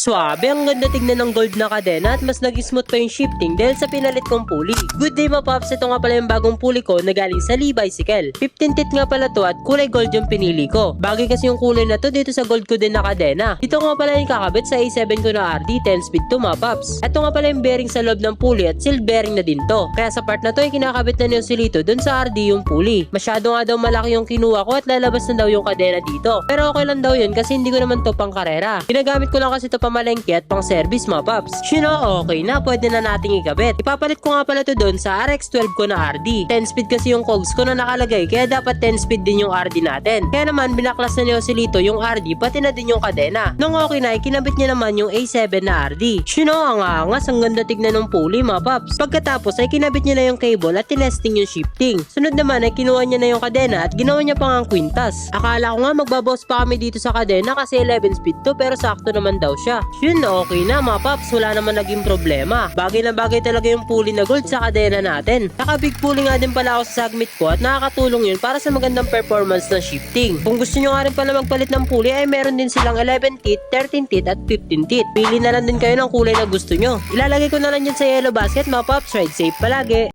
Swabe, ang ganda tignan ng gold na kadena at mas naging smooth pa yung shifting dahil sa pinalit kong pulley. Good day mga paps, ito nga pala yung bagong pulley ko na galing sa Lee Bicycle. 15 tit nga pala to at kulay gold yung pinili ko. Bagay kasi yung kulay na to dito sa gold ko din na kadena. Dito nga pala yung kakabit sa A7 ko na RD 10 speed to mga paps. Ito nga pala yung bearing sa loob ng pulley at seal bearing na din to. Kaya sa part na to ay kinakabit na niyo silito dun sa RD yung pulley. Masyado nga daw malaki yung kinuha ko at lalabas na daw yung kadena dito. Pero okay lang daw yun kasi hindi ko naman to pang karera. Ginagamit ko lang kasi to pamalengke at pang service mga paps. Know, okay na, pwede na nating ikabit. Ipapalit ko nga pala to doon sa RX12 ko na RD. 10 speed kasi yung cogs ko na nakalagay kaya dapat 10 speed din yung RD natin. Kaya naman binaklas na niyo si Lito yung RD pati na din yung kadena. Nung okay na, ikinabit niya naman yung A7 na RD. Know, ang angas, ang ganda tignan ng pulley mga paps. Pagkatapos ay kinabit niya na yung cable at tinesting yung shifting. Sunod naman ay kinuha niya na yung kadena at ginawa niya pang ang quintas. Akala ko nga magbabawas pa kami dito sa kadena kasi 11 speed to pero sakto naman daw siya. Yun na okay na mga paps, wala naman naging problema. Bagay na bagay talaga yung pulley na gold sa kadena natin. Naka big pulley nga din pala ako sa sagmit ko at nakakatulong yun para sa magandang performance ng shifting. Kung gusto nyo nga rin pala magpalit ng pulley ay meron din silang 11 teeth, 13 teeth at 15 teeth. Pili na lang din kayo ng kulay na gusto nyo. Ilalagay ko na lang yan sa yellow basket mga paps, ride safe palagi.